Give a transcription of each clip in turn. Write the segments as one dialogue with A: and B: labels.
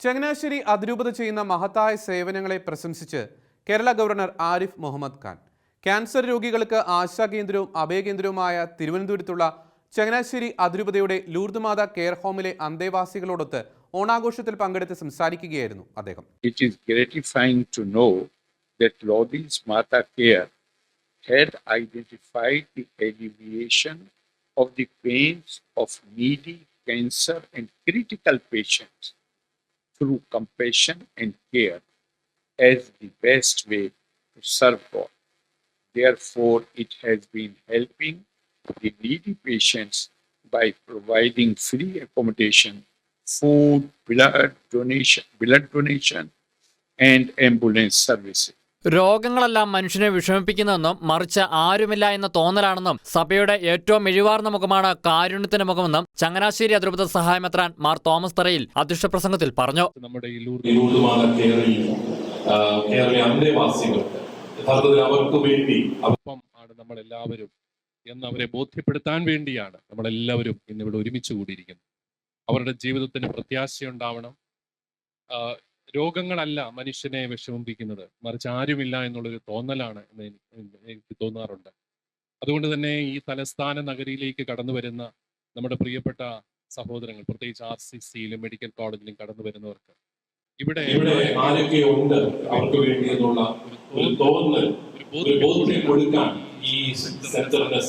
A: ചങ്ങനാശ്ശേരി അതിരൂപത ചെയ്യുന്ന മഹത്തായ സേവനങ്ങളെ പ്രശംസിച്ച് കേരള ഗവർണർ ആരിഫ് മുഹമ്മദ് ഖാൻ. ക്യാൻസർ രോഗികൾക്ക് ആശാകേന്ദ്രവും അഭയകേന്ദ്രവുമായ തിരുവനന്തപുരത്തുള്ള ചങ്ങനാശ്ശേരി അതിരൂപതയുടെ ലൂർദ്മാത കെയർ ഹോമിലെ അന്തേവാസികളോടൊത്ത് ഓണാഘോഷത്തിൽ പങ്കെടുത്ത് സംസാരിക്കുകയായിരുന്നു അദ്ദേഹം.
B: Of the pains of needy, cancer, and critical patients. Through compassion and care as the best way to serve God. Therefore, it has been helping the needy patients by providing free accommodation, food, blood donation, blood donation, and ambulance services.
C: രോഗങ്ങളെല്ലാം മനുഷ്യനെ വിഷമിപ്പിക്കുന്നതെന്നും മറിച്ച് ആരുമില്ല എന്ന തോന്നലാണെന്നും സഭയുടെ ഏറ്റവും ഇഴിവാർന്ന മുഖമാണ് കാരുണ്യത്തിന്റെ മുഖമെന്നും ചങ്ങനാശ്ശേരി അതിരൂപത സഹായമെത്രാൻ മാർ തോമസ് തറയിൽ അധ്യക്ഷ പ്രസംഗത്തിൽ പറഞ്ഞു.
B: നമ്മുടെ
D: നമ്മൾ എല്ലാവരും എന്ന് അവരെ ബോധ്യപ്പെടുത്താൻ വേണ്ടിയാണ് നമ്മളെല്ലാവരും ഇന്നിവിടെ ഒരുമിച്ച് കൂടിയിരിക്കുന്നത്. അവരുടെ ജീവിതത്തിന് പ്രത്യാശയുണ്ടാവണം. രോഗങ്ങളല്ല മനുഷ്യനെ വിഷമിപ്പിക്കുന്നത്. മറിച്ച് ആരുമില്ല എന്നുള്ളൊരു തോന്നലാണ് എന്ന് എനിക്ക് തോന്നാറുണ്ട്. അതുകൊണ്ട് തന്നെ ഈ തലസ്ഥാന നഗരിയിലേക്ക് കടന്നു വരുന്ന നമ്മുടെ പ്രിയപ്പെട്ട സഹോദരങ്ങൾ പ്രത്യേകിച്ച് ആർ സി സിയിലും മെഡിക്കൽ കോളേജിലും കടന്നു വരുന്നവർക്ക് ഇവിടെ
E: ഇവിടെ ആരൊക്കെ ഉണ്ട് അവർക്ക് വേണ്ടി എന്നുള്ള ഒരു തോന്നൽ ഒരു ബോധ്യം കൊടുക്കാൻ ഈ സെന്ററിന്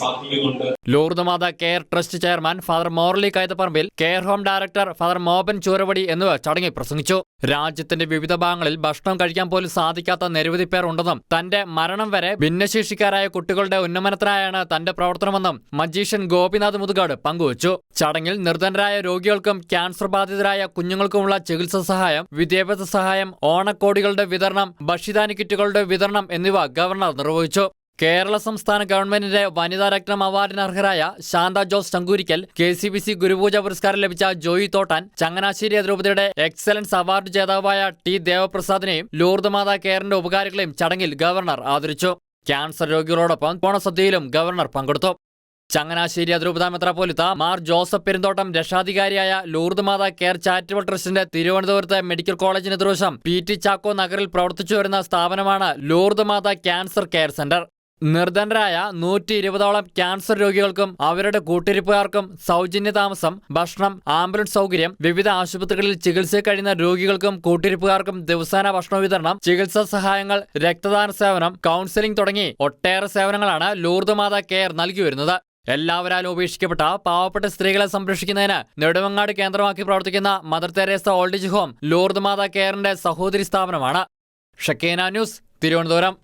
C: care trust chairman father Morly Kaithaparambil care home director father Moban Chooravadi എന്നിവർ ചടങ്ങിൽ പ്രസംഗിച്ചു. രാജ്യത്തിന്റെ വിവിധ ഭാഗങ്ങളിൽ ഭക്ഷണം കഴിക്കാൻ പോലും സാധിക്കാത്ത നിരവധി പേർ ഉണ്ടെന്നും തന്റെ മരണം വരെ ഭിന്നശേഷിക്കാരായ കുട്ടികളുടെ ഉന്നമനത്തിനായാണ് തന്റെ പ്രവർത്തനമെന്നും മജീഷ്യൻ ഗോപിനാഥ് മുതുകാട് പങ്കുവച്ചു. ചടങ്ങിൽ നിർധനരായ രോഗികൾക്കും ക്യാൻസർ ബാധിതരായ കുഞ്ഞുങ്ങൾക്കുമുള്ള ചികിത്സാ സഹായം വിദ്യാഭ്യാസ സഹായം ഓണക്കോടികളുടെ വിതരണം ഭക്ഷ്യധാന്യ കിറ്റുകളുടെ വിതരണം എന്നിവ ഗവർണർ നിർവഹിച്ചു. കേരള സംസ്ഥാന ഗവൺമെന്റിന്റെ വനിതാ രത്നം അവാർഡിന് അർഹരായ Shantha Jose Chankoorikkal K C B C Gurupooja പുരസ്കാരം ലഭിച്ച ജോയി തോട്ടാൻ ചങ്ങനാശ്ശേരി അതിരൂപതയുടെ എക്സലൻസ് അവാർഡ് ജേതാവായ ടി ദേവപ്രസാദിനെയും ലൂർദ് മാതാ കെയറിന്റെ ഉപകാരികളെയും ചടങ്ങിൽ ഗവർണർ ആദരിച്ചു. ക്യാൻസർ രോഗികളോടൊപ്പം ഓണസദ്യയിലും ഗവർണർ പങ്കെടുത്തു. ചങ്ങനാശ്ശേരി അതിരൂപത മെത്രാപ്പോലിത്ത മാർ ജോസഫ് പെരുന്തോട്ടം രക്ഷാധികാരിയായ ലൂർദ് കെയർ ചാരിറ്റബിൾ ട്രസ്റ്റിന്റെ തിരുവനന്തപുരത്തെ മെഡിക്കൽ കോളേജിന് എതിർവശം പി ടി ചാക്കോ നഗറിൽ പ്രവർത്തിച്ചു വരുന്ന സ്ഥാപനമാണ് ലൂർദ് ക്യാൻസർ കെയർ സെന്റർ. നിർധനരായ നൂറ്റി ഇരുപതോളം ക്യാൻസർ രോഗികൾക്കും അവരുടെ കൂട്ടിരിപ്പുകാർക്കും സൗജന്യ താമസം ഭക്ഷണം ആംബുലൻസ് സൗകര്യം വിവിധ ആശുപത്രികളിൽ ചികിത്സ കഴിയുന്ന രോഗികൾക്കും കൂട്ടിരിപ്പുകാർക്കും ദിവസാന ഭക്ഷണ വിതരണം ചികിത്സാ സഹായങ്ങൾ രക്തദാന സേവനം കൗൺസിലിംഗ് തുടങ്ങി ഒട്ടേറെ സേവനങ്ങളാണ് ലൂർദ് മാതാ കെയർ നൽകി വരുന്നത്. എല്ലാവരാലും ഉപേക്ഷിക്കപ്പെട്ട പാവപ്പെട്ട സ്ത്രീകളെ സംരക്ഷിക്കുന്നതിന് നെടുമങ്ങാട് കേന്ദ്രമാക്കി പ്രവർത്തിക്കുന്ന Mother Teresa old age home Lourdes Matha കെയറിന്റെ സഹോദരി സ്ഥാപനമാണ്. ഷക്കേന ന്യൂസ് തിരുവനന്തപുരം.